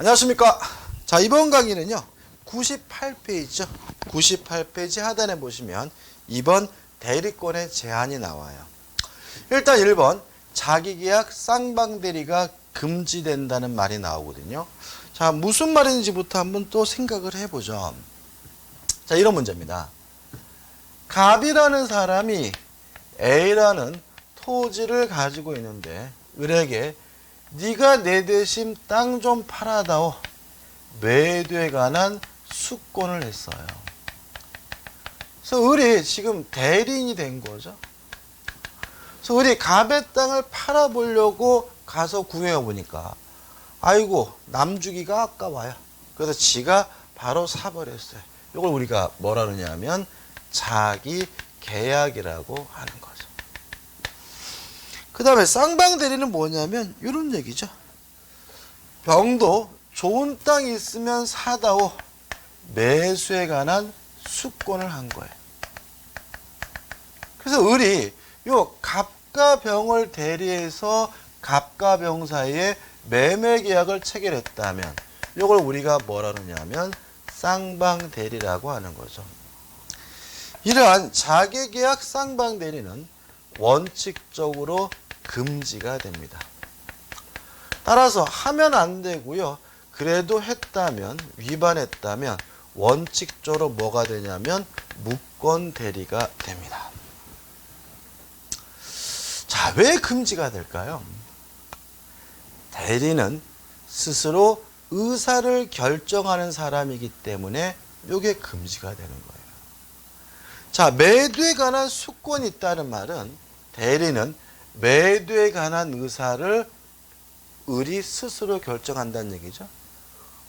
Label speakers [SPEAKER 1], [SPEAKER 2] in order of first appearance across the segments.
[SPEAKER 1] 안녕하십니까. 자, 이번 강의는요. 98페이지죠. 98페이지 하단에 보시면 이번 대리권의 제한이 나와요. 일단 1번 자기계약 쌍방대리가 금지된다는 말이 나오거든요. 자, 무슨 말인지부터 한번 또 생각을 해보죠. 자, 이런 문제입니다. 갑이라는 사람이 A라는 토지를 가지고 있는데 을에게 네가 내 대신 땅 좀 팔아다오 매도에 관한 수권을 했어요. 그래서 을이 지금 대리인이 된 거죠. 그래서 을이 갑의 땅을 팔아보려고 가서 구해어 보니까 아이고 남주기가 아까워요. 그래서 지가 바로 사버렸어요. 이걸 우리가 뭐라 그러냐면 자기 계약이라고 하는 거죠. 그 다음에 쌍방대리는 뭐냐면 이런 얘기죠. 병도 좋은 땅이 있으면 사다오 매수에 관한 수권을 한 거예요. 그래서 을이 요 갑과 병을 대리해서 갑과 병 사이에 매매 계약을 체결했다면 이걸 우리가 뭐라 그러냐면 쌍방 대리라고 하는 거죠. 이러한 자개계약 쌍방 대리는 원칙적으로 금지가 됩니다. 따라서 하면 안 되고요. 그래도 했다면 위반했다면 원칙적으로 뭐가 되냐면 무권 대리가 됩니다. 자, 왜 금지가 될까요? 대리는 스스로 의사를 결정하는 사람이기 때문에 이게 금지가 되는 거예요. 자, 매도에 관한 수권이 있다는 말은 대리는 매도에 관한 의사를 을이 스스로 결정한다는 얘기죠.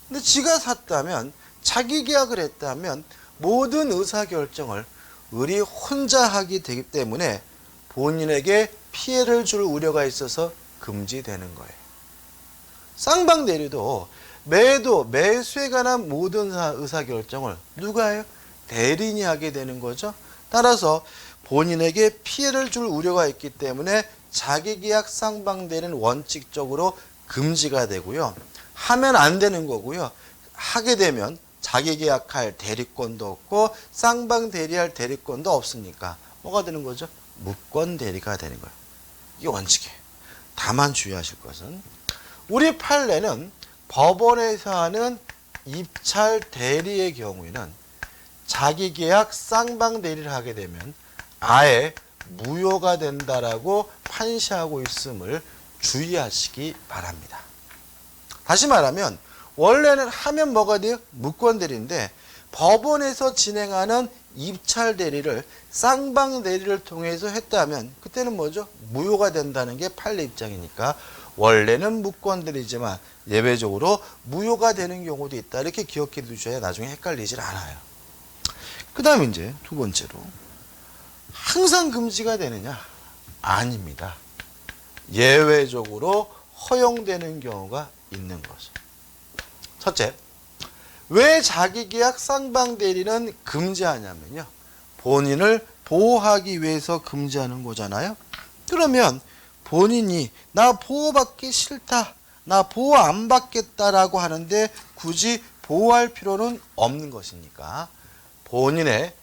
[SPEAKER 1] 근데 지가 샀다면 자기 계약을 했다면 모든 의사 결정을 을이 혼자 하게 되기 때문에 본인에게 피해를 줄 우려가 있어서 금지되는 거예요. 쌍방 대리도 매도 매수에 관한 모든 의사 결정을 누가 해요? 대리인이 하게 되는 거죠. 따라서 본인에게 피해를 줄 우려가 있기 때문에 자기계약 쌍방대리는 원칙적으로 금지가 되고요. 하면 안 되는 거고요. 하게 되면 자기계약할 대리권도 없고 쌍방 대리할 대리권도 없으니까 뭐가 되는 거죠? 무권 대리가 되는 거예요. 이게 원칙이에요. 다만 주의하실 것은 우리 판례는 법원에서 하는 입찰 대리의 경우에는 자기 계약 쌍방 대리를 하게 되면 아예 무효가 된다라고 판시하고 있음을 주의하시기 바랍니다. 다시 말하면 원래는 하면 뭐가 돼요? 무권 대리인데 법원에서 진행하는 입찰 대리를 쌍방 대리를 통해서 했다면 그때는 뭐죠? 무효가 된다는 게 판례 입장이니까 원래는 무권 대리지만 예외적으로 무효가 되는 경우도 있다. 이렇게 기억해 두셔야 나중에 헷갈리질 않아요. 그 다음 이제 두 번째로 항상 금지가 되느냐? 아닙니다. 예외적으로 허용되는 경우가 있는 거죠. 첫째, 왜 자기계약 쌍방 대리는 금지하냐면요. 본인을 보호하기 위해서 금지하는 거잖아요. 그러면 본인이 나 보호받기 싫다. 나 보호 안 받겠다라고 하는데 굳이 보호할 필요는 없는 것이니까 본인의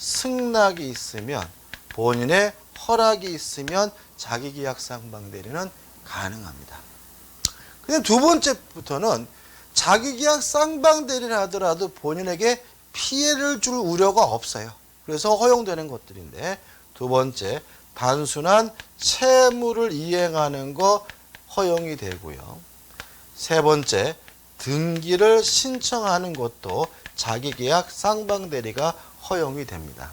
[SPEAKER 1] 승낙이 있으면 본인의 허락이 있으면 자기계약 쌍방대리는 가능합니다. 근데 두 번째부터는 자기계약 쌍방대리를 하더라도 본인에게 피해를 줄 우려가 없어요. 그래서 허용되는 것들인데 두 번째 단순한 채무를 이행하는 거 허용이 되고요. 세 번째 등기를 신청하는 것도 자기계약 쌍방대리가 허용이 됩니다.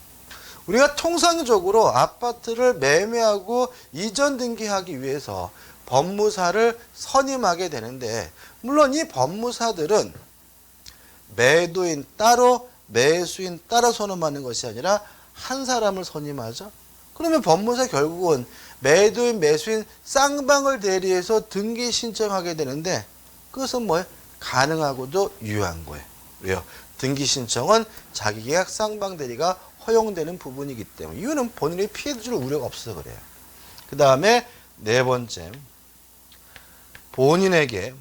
[SPEAKER 1] 우리가 통상적으로 아파트를 매매하고 이전 등기하기 위해서 법무사를 선임하게 되는데 물론 이 법무사들은 매도인 따로 매수인 따로 선임하는 것이 아니라 한 사람을 선임하죠. 그러면 법무사 결국은 매도인 매수인 쌍방을 대리해서 등기 신청하게 되는데 그것은 뭐예요? 가능하고도 유효한 거예요. 왜요? 등기 신청은 자기계약 쌍방 대리가 허용되는 부분이기 때문에 이유는 본인이 피해 줄 우려가 없어서 그래요. 그 다음에 네 번째 본인에게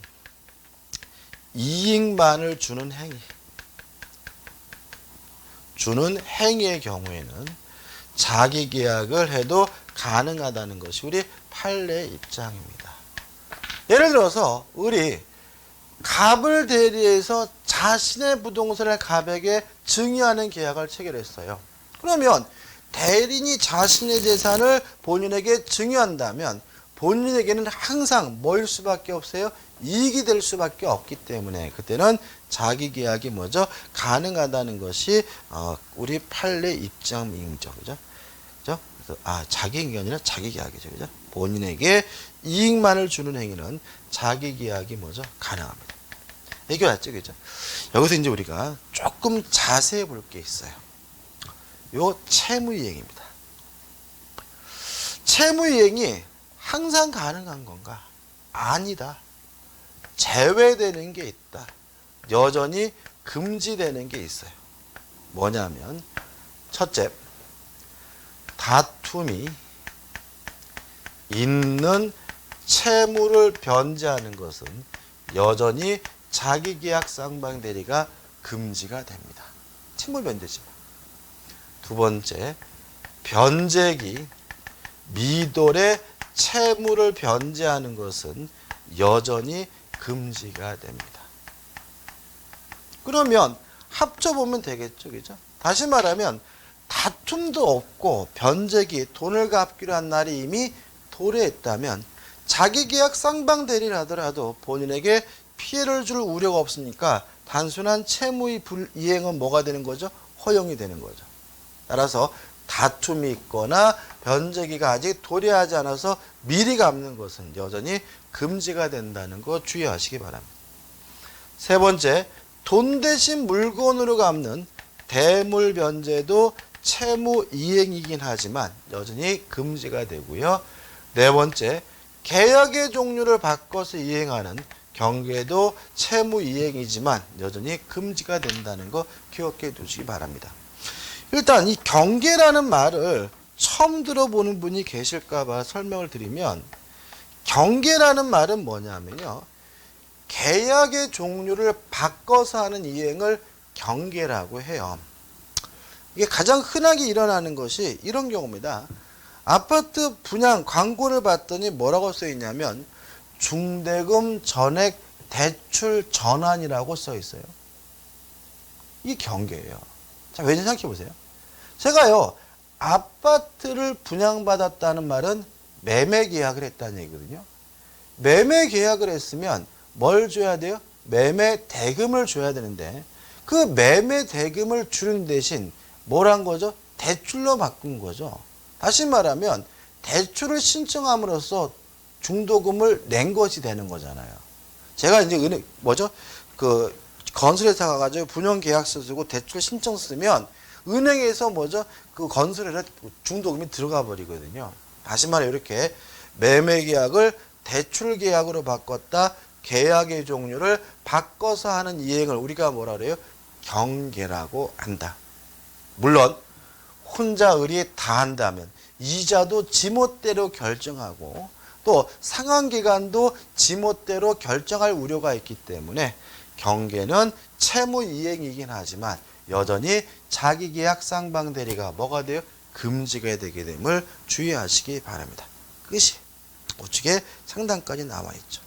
[SPEAKER 1] 이익만을 주는 행위. 주는 행위의 경우에는 자기 계약을 해도 가능하다는 것이 우리 판례 입장입니다. 예를 들어서 우리 갑을 대리해서 자신의 부동산을 갑에게 증여하는 계약을 체결했어요. 그러면 대리인이 자신의 재산을 본인에게 증여한다면 본인에게는 항상 뭐일 수밖에 없어요? 이익이 될 수밖에 없기 때문에 그때는 자기 계약이 뭐죠? 가능하다는 것이 어, 우리 판례 입장이죠. 그죠? 그죠? 그래서 아, 자기 행위가 아니라 자기 계약이죠. 그죠? 본인에게 이익만을 주는 행위는 자기 계약이 뭐죠? 가능합니다. 이게 맞죠? 그죠? 여기서 이제 우리가 조금 자세히 볼 게 있어요. 요 채무이행입니다. 채무이행이 항상 가능한 건가? 아니다. 제외되는 게 있다. 여전히 금지되는 게 있어요. 뭐냐면 첫째, 다툼이 있는 채무를 변제하는 것은 여전히 자기계약 쌍방 대리가 금지가 됩니다. 채무 변제지. 두 번째, 변제기 미돌의 채무를 변제하는 것은 여전히 금지가 됩니다. 그러면 합쳐보면 되겠죠. 그죠? 다시 말하면 다툼도 없고 변제기 돈을 갚기로 한 날이 이미 도래했다면 자기 계약 쌍방 대리를 하더라도 본인에게 피해를 줄 우려가 없으니까 단순한 채무의 불이행은 뭐가 되는 거죠? 허용이 되는 거죠. 따라서 다툼이 있거나 변제기가 아직 도래하지 않아서 미리 갚는 것은 여전히 금지가 된다는 거 주의하시기 바랍니다. 세 번째, 돈 대신 물건으로 갚는 대물 변제도 채무 이행이긴 하지만 여전히 금지가 되고요. 네 번째, 계약의 종류를 바꿔서 이행하는 경계도 채무 이행이지만 여전히 금지가 된다는 거 기억해 두시기 바랍니다. 일단 이 경계라는 말을 처음 들어보는 분이 계실까봐 설명을 드리면 경계라는 말은 뭐냐면요. 계약의 종류를 바꿔서 하는 이행을 경계라고 해요. 이게 가장 흔하게 일어나는 것이 이런 경우입니다. 아파트 분양 광고를 봤더니 뭐라고 써 있냐면 중대금 전액 대출 전환이라고 써 있어요. 이 경계예요. 자, 왜 생각해 보세요. 제가요, 아파트를 분양받았다는 말은 매매 계약을 했다는 얘기거든요. 매매 계약을 했으면 뭘 줘야 돼요? 매매 대금을 줘야 되는데 그 매매 대금을 주는 대신 뭘 한 거죠? 대출로 바꾼 거죠. 다시 말하면 대출을 신청함으로써 중도금을 낸 것이 되는 거잖아요. 제가 이제 은행 뭐죠? 그 건설회사 가가지고 분양 계약서 쓰고 대출 신청 쓰면 은행에서 뭐죠? 그 건설회사 중도금이 들어가 버리거든요. 다시 말해 이렇게 매매 계약을 대출 계약으로 바꿨다. 계약의 종류를 바꿔서 하는 이행을 우리가 뭐라 그래요? 경계라고 한다. 물론 혼자 의리에 다 한다면 이자도 지멋대로 결정하고 또 상환 기간도 지멋대로 결정할 우려가 있기 때문에 경계는 채무 이행이긴 하지만 여전히 자기 계약 쌍방 대리가 뭐가 돼요? 금지가 되게 됨을 주의하시기 바랍니다. 끝이 우측에 상단까지 나와 있죠.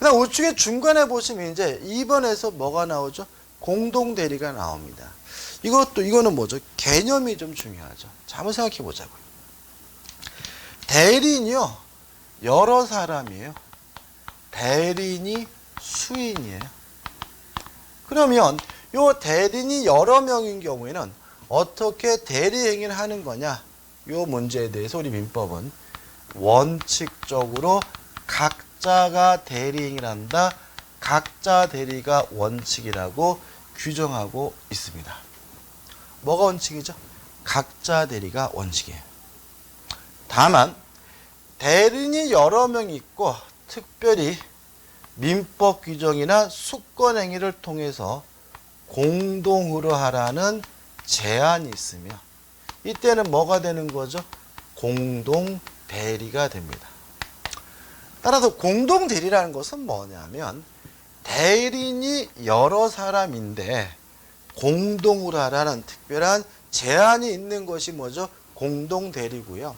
[SPEAKER 1] 그다음 우측에 중간에 보시면 이제 2번에서 뭐가 나오죠? 공동 대리가 나옵니다. 이것도 이거는 뭐죠? 개념이 좀 중요하죠. 자, 한번 생각해 보자고요. 대리인이요. 여러 사람이에요. 대리인이 수인이에요. 그러면 요 대리인이 여러 명인 경우에는 어떻게 대리 행위를 하는 거냐? 요 문제에 대해서 우리 민법은 원칙적으로 각자가 대리 행위를 한다. 각자 대리가 원칙이라고 규정하고 있습니다. 뭐가 원칙이죠? 각자 대리가 원칙이에요. 다만 대리인이 여러 명 있고 특별히 민법 규정이나 수권 행위를 통해서 공동으로 하라는 제한이 있으며 이때는 뭐가 되는 거죠? 공동 대리가 됩니다. 따라서 공동 대리라는 것은 뭐냐면 대리인이 여러 사람인데 공동으로 하라는 특별한 제한이 있는 것이 뭐죠? 공동 대리고요.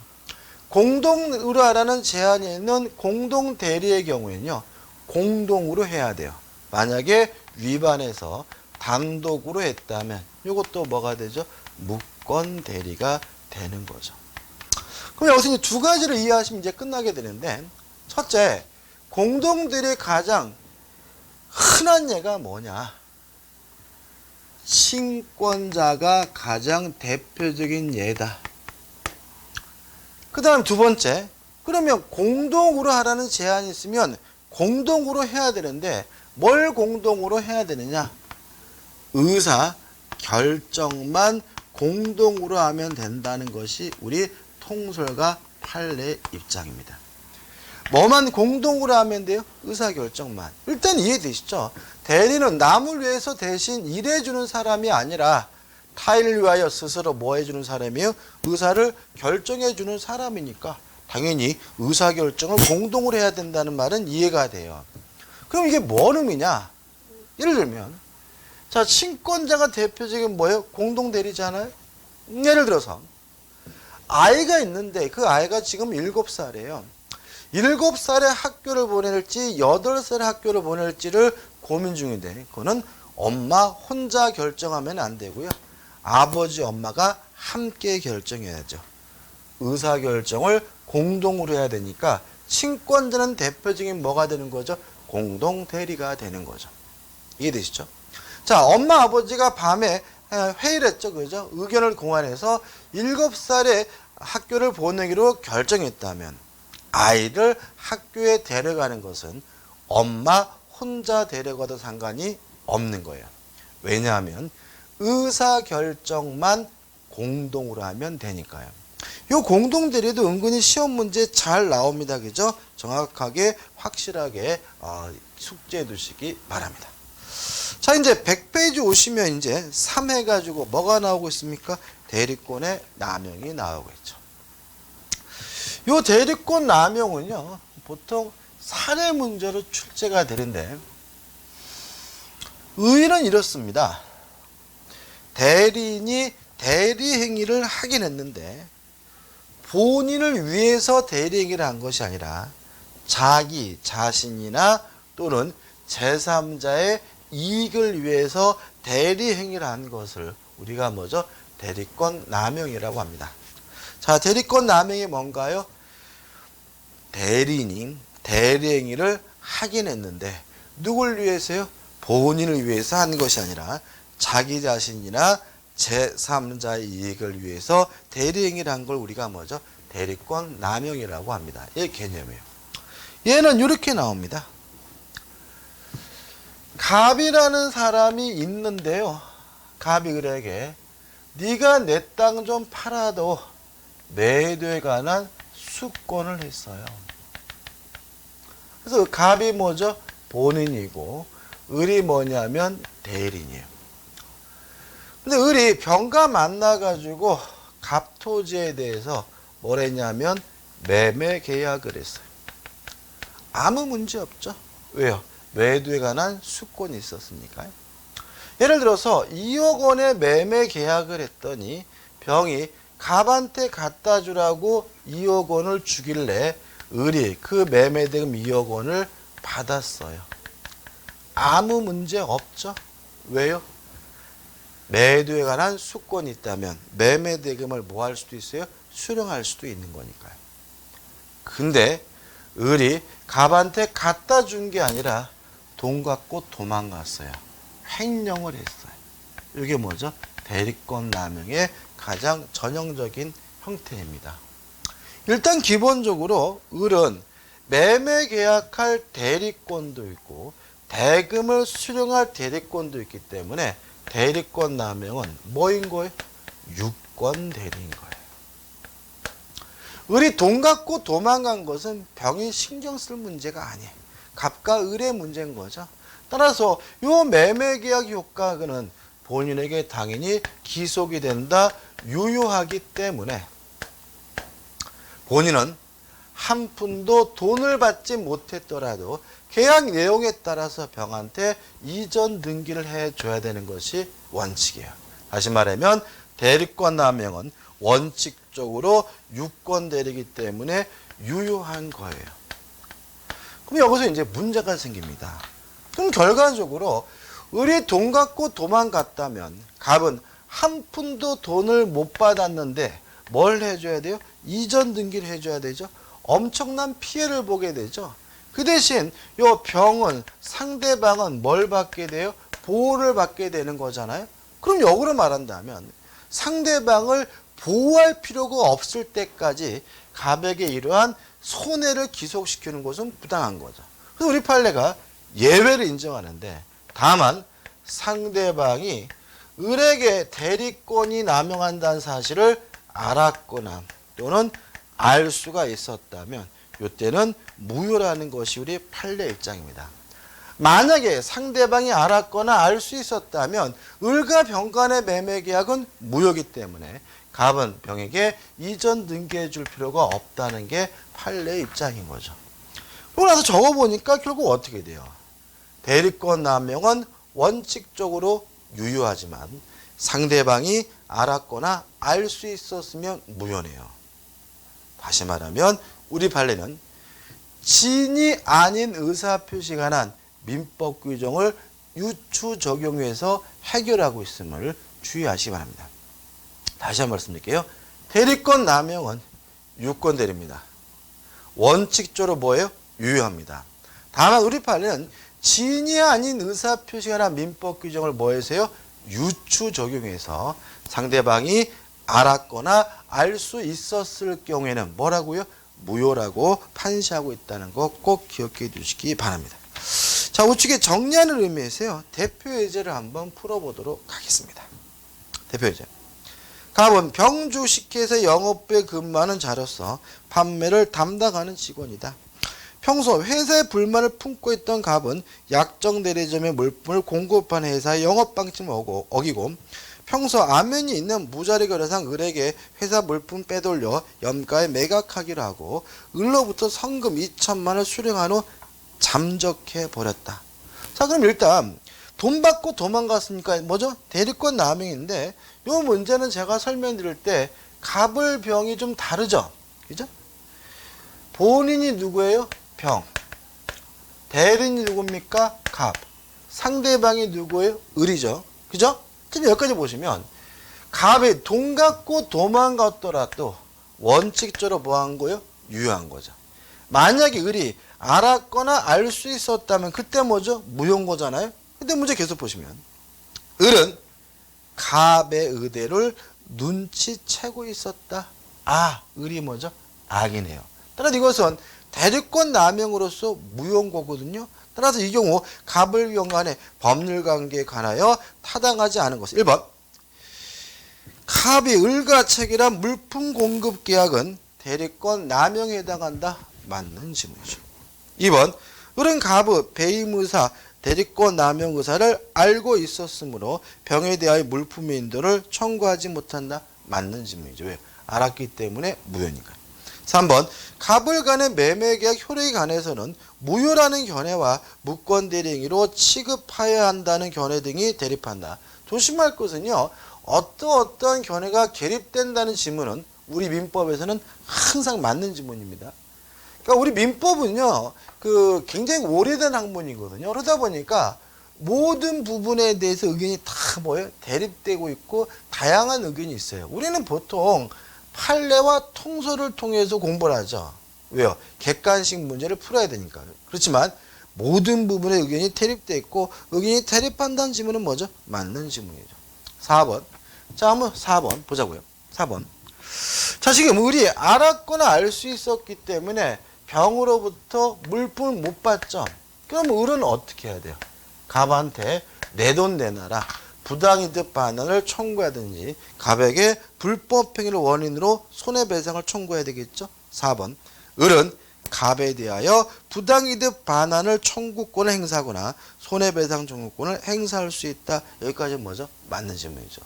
[SPEAKER 1] 공동으로 하라는 제한이 있는 공동 대리의 경우에는요. 공동으로 해야 돼요. 만약에 위반해서 단독으로 했다면 이것도 뭐가 되죠? 무권 대리가 되는 거죠. 그럼 여기서 이제 두 가지를 이해하시면 이제 끝나게 되는데 첫째, 공동 대리의 가장 흔한 예가 뭐냐? 친권자가 가장 대표적인 예다. 그 다음 두 번째, 그러면 공동으로 하라는 제한이 있으면 공동으로 해야 되는데 뭘 공동으로 해야 되느냐? 의사 결정만 공동으로 하면 된다는 것이 우리 통솔과 판례 입장입니다. 뭐만 공동으로 하면 돼요? 의사 결정만. 일단 이해되시죠? 대리는 남을 위해서 대신 일해주는 사람이 아니라 타인을 위하여 스스로 뭐 해주는 사람이에요? 의사를 결정해주는 사람이니까 당연히 의사 결정을 공동으로 해야 된다는 말은 이해가 돼요. 그럼 이게 뭔 의미냐? 예를 들면 자 친권자가 대표적인 뭐예요? 공동 대리잖아요. 예를 들어서 아이가 있는데 그 아이가 지금 일곱 살이에요. 일곱 살에 학교를 보낼지 여덟 살에 학교를 보낼지를 고민 중인데 그거는 엄마 혼자 결정하면 안 되고요. 아버지 엄마가 함께 결정해야죠. 의사 결정을 공동으로 해야 되니까 친권자는 대표적인 뭐가 되는 거죠? 공동 대리가 되는 거죠. 이해되시죠? 자, 엄마 아버지가 밤에 회의를 했죠. 그죠? 의견을 공환해서 일곱 살에 학교를 보내기로 결정했다면 아이를 학교에 데려가는 것은 엄마 혼자 데려가도 상관이 없는 거예요. 왜냐하면 의사 결정만 공동으로 하면 되니까요. 요 공동 대리도 은근히 시험 문제 잘 나옵니다. 그죠? 정확하게 확실하게 어, 숙제해 두시기 바랍니다. 자, 이제 100페이지 오시면 이제 3 해가지고 뭐가 나오고 있습니까? 대리권의 남용이 나오고 있죠. 요 대리권 남용은요, 보통 사례 문제로 출제가 되는데, 의의는 이렇습니다. 대리인이 대리 행위를 하긴 했는데, 본인을 위해서 대리 행위를 한 것이 아니라, 자기 자신이나 또는 제3자의 이익을 위해서 대리 행위를 한 것을 우리가 뭐죠? 대리권 남용이라고 합니다. 자, 대리권 남용이 뭔가요? 대리인이 대리 행위를 하긴 했는데 누굴 위해서요? 본인을 위해서 한 것이 아니라 자기 자신이나 제3자의 이익을 위해서 대리 행위를 한 걸 우리가 뭐죠? 대리권 남용이라고 합니다. 이 개념이에요. 얘는 이렇게 나옵니다. 갑이라는 사람이 있는데요. 갑이 그에게 네가 내 땅 좀 팔아도 매도에 관한 수권을 했어요. 그래서 갑이 뭐죠? 본인이고 을이 뭐냐면 대리인이에요. 근데 을이 병가 만나가지고 갑토지에 대해서 뭐랬냐면 매매 계약을 했어요. 아무 문제 없죠. 왜요? 매도에 관한 수권이 있었으니까요. 예를 들어서 2억 원의 매매 계약을 했더니 병이 갑한테 갖다 주라고 2억 원을 주길래 을이 그 매매 대금 2억 원을 받았어요. 아무 문제 없죠. 왜요? 매도에 관한 수권이 있다면 매매 대금을 뭐 할 수도 있어요? 수령할 수도 있는 거니까요. 근데 을이 갑한테 갖다 준 게 아니라 돈 갖고 도망갔어요. 횡령을 했어요. 이게 뭐죠? 대리권 남용의 가장 전형적인 형태입니다. 일단 기본적으로 을은 매매 계약할 대리권도 있고 대금을 수령할 대리권도 있기 때문에 대리권 남용은 뭐인 거예요? 유권 대리인 거예요. 을이 돈 갖고 도망간 것은 병이 신경 쓸 문제가 아니에요. 갑과 을의 문제인 거죠. 따라서 요 매매 계약 효과는 본인에게 당연히 기속이 된다, 유효하기 때문에 본인은 한 푼도 돈을 받지 못했더라도 계약 내용에 따라서 병한테 이전 등기를 해줘야 되는 것이 원칙이에요. 다시 말하면 대리권 남용은 원칙적으로 유권 대리기 때문에 유효한 거예요. 그럼 여기서 이제 문제가 생깁니다. 그럼 결과적으로 을이 돈 갖고 도망갔다면 갑은 한 푼도 돈을 못 받았는데 뭘 해줘야 돼요? 이전 등기를 해줘야 되죠. 엄청난 피해를 보게 되죠. 그 대신 요 병은 상대방은 뭘 받게 돼요? 보호를 받게 되는 거잖아요. 그럼 역으로 말한다면 상대방을 보호할 필요가 없을 때까지 갑에게 이러한 손해를 기속시키는 것은 부당한 거죠. 그래서 우리 판례가 예외를 인정하는데 다만 상대방이 을에게 대리권이 남용한다는 사실을 알았거나 또는 알 수가 있었다면 이때는 무효라는 것이 우리 판례 입장입니다. 만약에 상대방이 알았거나 알 수 있었다면 을과 병 간의 매매 계약은 무효이기 때문에 갑은 병에게 이전 등기해 줄 필요가 없다는 게 판례 입장인 거죠. 그러고 나서 적어보니까 결국 어떻게 돼요? 대리권 남용은 원칙적으로 유효하지만 상대방이 알았거나 알 수 있었으면 무효네요. 다시 말하면 우리 판례는 진이 아닌 의사 표시가 관한 민법 규정을 유추 적용해서 해결하고 있음을 주의하시기 바랍니다. 다시 한번 말씀드릴게요. 대리권 남용은 유권 대리입니다. 원칙적으로 뭐예요? 유효합니다. 다만 우리 판례는 진이 아닌 의사 표시가 관한 민법 규정을 뭐해서요? 유추 적용해서 상대방이 알았거나 알 수 있었을 경우에는 뭐라고요? 무효라고 판시하고 있다는 거 꼭 기억해 두시기 바랍니다. 자, 우측에 정리하는 의미에서요. 대표 예제를 한번 풀어보도록 하겠습니다. 대표 예제. 갑은 병주식회사 영업부에 근무하는 자로서 판매를 담당하는 직원이다. 평소 회사의 불만을 품고 있던 갑은 약정 대리점의 물품을 공급하는 회사의 영업 방침을 어기고 평소 안면이 있는 무자리 거래상 을에게 회사 물품 빼돌려 염가에 매각하기로 하고 을로부터 성금 2천만 원을 수령한 후 잠적해 버렸다. 자 그럼 일단 돈 받고 도망갔으니까 뭐죠? 대리권 남용인데 요 문제는 제가 설명드릴 때 갑을 병이 좀 다르죠. 그죠? 본인이 누구예요? 병. 대리인이 누굽니까? 갑. 상대방이 누구예요? 을이죠. 그죠? 지금 여기까지 보시면 갑이 돈 갖고 도망갔더라도 원칙적으로 뭐한 거예요? 유효한 거죠. 만약에 을이 알았거나 알 수 있었다면 그때 뭐죠? 무효인 거잖아요. 근데 문제 계속 보시면 을은 갑의 의대를 눈치채고 있었다. 아, 을이 뭐죠? 악이네요. 따라서 이것은 대리권 남용으로서 무효인 거거든요. 따라서 이 경우 갑을 경간의 법률 관계에 관하여 타당하지 않은 것은 1번 갑이 을과 체결한 물품 공급 계약은 대리권 남용에 해당한다. 맞는 질문이죠. 2번 을은 갑의 배임 의사 대리권 남용 의사를 알고 있었으므로 병에 대하여 물품의 인도를 청구하지 못한다. 맞는 질문이죠. 왜? 알았기 때문에 무효니까. 3번 갑을 간의 매매 계약 효력에 관해서는 무효라는 견해와 무권 대리행위로 취급하여야 한다는 견해 등이 대립한다. 조심할 것은요. 어떠 어떠한 견해가 개립된다는 지문은 우리 민법에서는 항상 맞는 지문입니다. 그러니까 우리 민법은요. 그 굉장히 오래된 학문이거든요. 그러다 보니까 모든 부분에 대해서 의견이 다 뭐예요? 대립되고 있고 다양한 의견이 있어요. 우리는 보통 판례와 통설을 통해서 공부를 하죠. 왜요? 객관식 문제를 풀어야 되니까. 그렇지만 모든 부분에 의견이 대립돼 있고 의견이 대립한다는 지문은 뭐죠? 맞는 지문이죠. 4번. 자, 한번 4번 보자고요. 4번. 자, 지금 우리 알았거나 알 수 있었기 때문에 병으로부터 물품을 못 받죠. 그럼 을은 어떻게 해야 돼요? 갑한테 내 돈 내놔라. 부당이득 반환을 청구하든지 갑에게 불법 행위를 원인으로 손해배상을 청구해야 되겠죠. 4번 을은 갑에 대하여 부당이득 반환을 청구권을 행사하거나 손해배상 청구권을 행사할 수 있다. 여기까지 뭐죠? 맞는 질문이죠.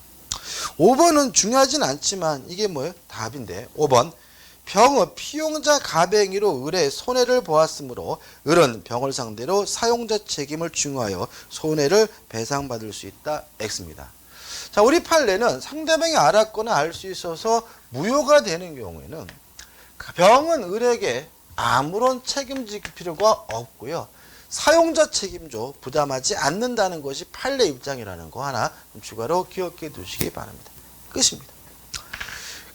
[SPEAKER 1] 5번은 중요하진 않지만 이게 뭐예요? 답인데 5번 병은 피용자 가뱅이로 을의 손해를 보았으므로 을은 병을 상대로 사용자 책임을 중하여 손해를 배상받을 수 있다. X입니다. 자, 우리 판례는 상대방이 알았거나 알 수 있어서 무효가 되는 경우에는 병은 을에게 아무런 책임질 필요가 없고요. 사용자 책임조 부담하지 않는다는 것이 판례 입장이라는 거 하나 좀 추가로 기억해 두시기 바랍니다. 끝입니다.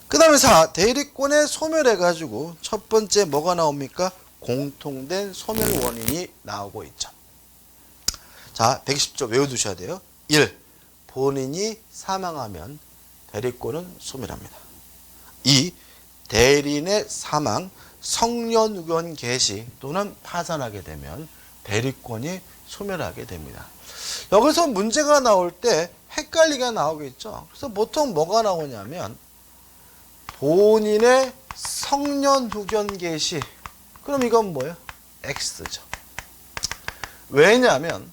[SPEAKER 1] 그 다음에 4. 대리권에 소멸해가지고 첫 번째 뭐가 나옵니까? 공통된 소멸 원인이 나오고 있죠. 자, 110조 외워두셔야 돼요. 1. 본인이 사망하면 대리권은 소멸합니다. 2. 대리인의 사망, 성년후견 개시 또는 파산하게 되면 대리권이 소멸하게 됩니다. 여기서 문제가 나올 때 헷갈리가 나오겠죠. 그래서 보통 뭐가 나오냐면 본인의 성년 후견 개시 그럼 이건 뭐예요? X죠. 왜냐하면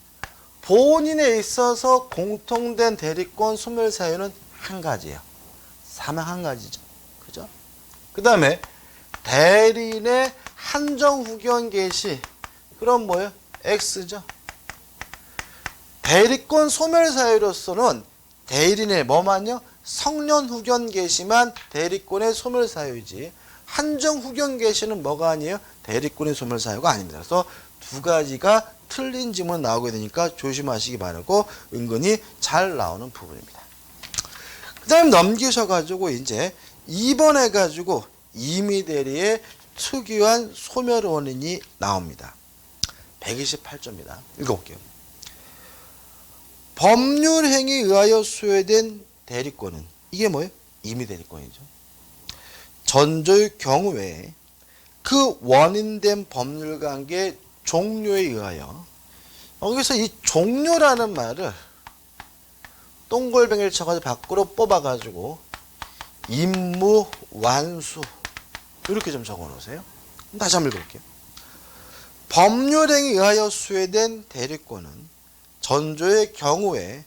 [SPEAKER 1] 본인에 있어서 공통된 대리권 소멸 사유는 한 가지예요. 사망 한 가지죠. 그죠? 그 다음에 대리인의 한정 후견 개시 그럼 뭐예요? X죠. 대리권 소멸 사유로서는 대리인의 뭐만요? 성년 후견 개시만 대리권의 소멸 사유이지 한정 후견 개시는 뭐가 아니에요? 대리권의 소멸 사유가 아닙니다. 그래서 두 가지가 틀린 지문 나오게 되니까 조심하시기 바라고 은근히 잘 나오는 부분입니다. 그 다음 넘기셔가지고 이제 2번 해가지고 임의대리의 특유한 소멸 원인이 나옵니다. 128조입니다. 읽어볼게요. 법률 행위에 의하여 수여된 대리권은 이게 뭐예요? 임의 대리권이죠. 전조의 경우에 그 원인된 법률 관계 종료에 의하여 여기서 이 종료라는 말을 똥골뱅이를 쳐가지고 밖으로 뽑아가지고 임무 완수 이렇게 좀 적어 놓으세요. 다시 한번 읽어볼게요. 법률행에 의하여 수여된 대리권은 전조의 경우에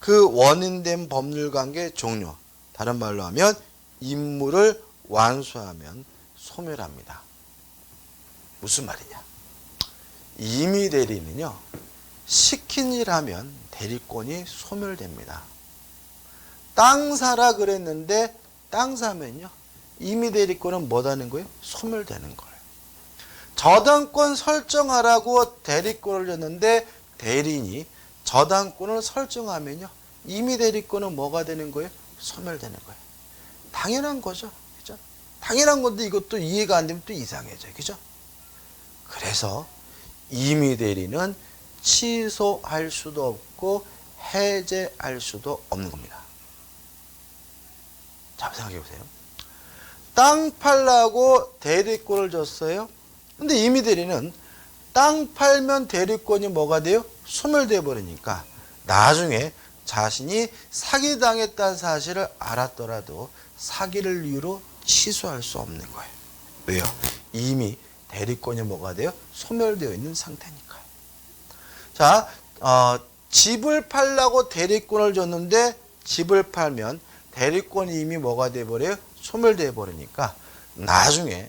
[SPEAKER 1] 그 원인된 법률 관계 종료 다른 말로 하면 임무를 완수하면 소멸합니다. 무슨 말이냐? 임의 대리는요 시킨 일 하면 대리권이 소멸됩니다. 땅 사라 그랬는데 땅 사면요 임의 대리권은 뭐다는 거예요? 소멸되는 거예요. 저당권 설정하라고 대리권을 줬는데 대리인이 저당권을 설정하면요 임의 대리권은 뭐가 되는 거예요? 소멸되는 거예요. 당연한 거죠. 그죠? 당연한 건데 이것도 이해가 안 되면 또 이상해져요. 그죠? 그래서 임의 대리는 취소할 수도 없고 해제할 수도 없는 겁니다. 자, 생각해 보세요. 땅 팔라고 대리권을 줬어요. 근데 임의 대리는 땅 팔면 대리권이 뭐가 돼요? 소멸돼 버리니까 나중에 자신이 사기당했다는 사실을 알았더라도 사기를 이유로 취소할 수 없는 거예요. 왜요? 이미 대리권이 뭐가 돼요? 소멸되어 있는 상태니까요. 자, 어, 집을 팔라고 대리권을 줬는데 집을 팔면 대리권이 이미 뭐가 돼버려요? 소멸돼 버리니까 나중에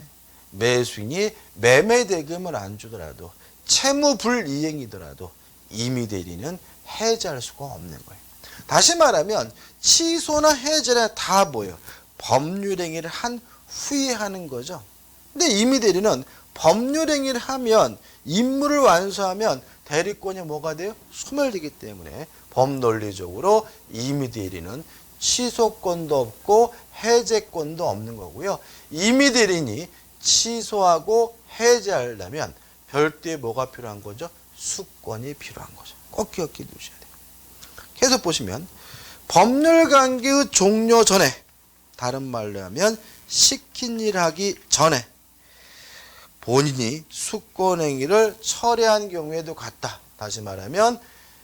[SPEAKER 1] 매수인이 매매 대금을 안 주더라도 채무 불이행이더라도 임의 대리는 해제할 수가 없는 거예요. 다시 말하면 취소나 해제는 다 뭐예요? 법률 행위를 한 후에 하는 거죠. 근데 임의 대리는 법률 행위를 하면 임무를 완수하면 대리권이 뭐가 돼요? 소멸되기 때문에 법논리적으로 임의 대리는 취소권도 없고 해제권도 없는 거고요. 임의 대리인이 취소하고 해제하려면 별도의 뭐가 필요한 거죠? 수권이 필요한 거죠. 꼭 기억해 두셔야 돼요. 계속 보시면 법률 관계의 종료 전에 다른 말로 하면 시킨 일 하기 전에 본인이 수권 행위를 철회한 경우에도 같다. 다시 말하면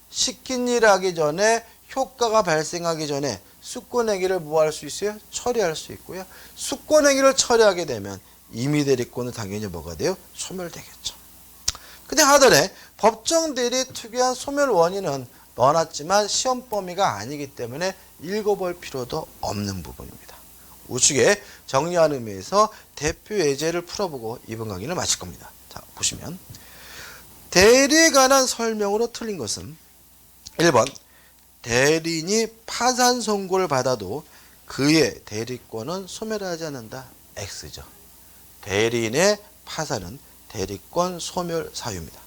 [SPEAKER 1] 시킨 일 하기 전에 효과가 발생하기 전에 수권 행위를 뭐 할 수 있어요? 처리할 수 있고요. 수권 행위를 처리하게 되면 임의 대리권은 당연히 뭐가 돼요? 소멸되겠죠. 근데 하더래 법정 대리에 특유한 소멸 원인은 넣어놨지만 시험 범위가 아니기 때문에 읽어볼 필요도 없는 부분입니다. 우측에 정리하는 의미에서 대표 예제를 풀어보고 이번 강의를 마칠 겁니다. 자, 보시면 대리에 관한 설명으로 틀린 것은 1번 대리인이 파산 선고를 받아도 그의 대리권은 소멸하지 않는다. X죠. 대리인의 파산은 대리권 소멸 사유입니다.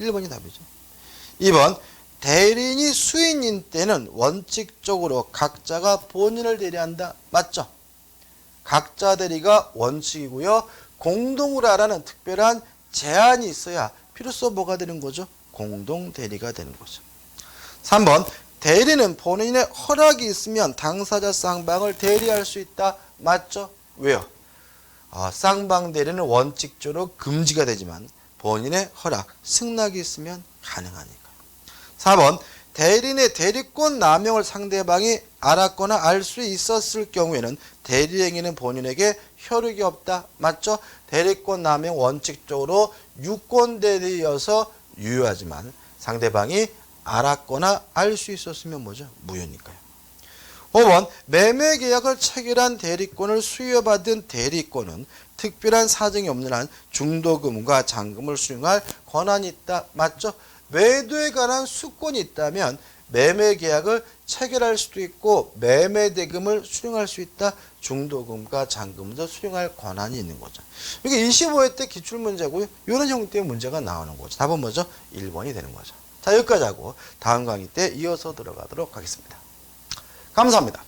[SPEAKER 1] 1번이 답이죠. 2번 대리인이 수인인 때는 원칙적으로 각자가 본인을 대리한다. 맞죠? 각자 대리가 원칙이고요. 공동으로 하라는 특별한 제한이 있어야 필요서 뭐가 되는 거죠? 공동 대리가 되는 거죠. 3번 대리는 본인의 허락이 있으면 당사자 쌍방을 대리할 수 있다. 맞죠? 왜요? 아, 쌍방 대리는 원칙적으로 금지가 되지만 본인의 허락, 승낙이 있으면 가능하니까. 4번 대리인의 대리권 남용을 상대방이 알았거나 알 수 있었을 경우에는 대리행위는 본인에게 효력이 없다. 맞죠? 대리권 남용 원칙적으로 유권 대리여서 유효하지만 상대방이 알았거나 알 수 있었으면 뭐죠? 무효니까요. 5번 매매 계약을 체결한 대리권을 수여받은 대리권은 특별한 사정이 없는 한 중도금과 잔금을 수령할 권한이 있다. 맞죠? 매도에 관한 수권이 있다면 매매 계약을 체결할 수도 있고 매매 대금을 수령할 수 있다. 중도금과 잔금도 수령할 권한이 있는 거죠. 이게 25회 때 기출 문제고요. 이런 형태의 문제가 나오는 거죠. 답은 뭐죠? 1번이 되는 거죠. 자, 여기까지 하고 다음 강의 때 이어서 들어가도록 하겠습니다. 감사합니다.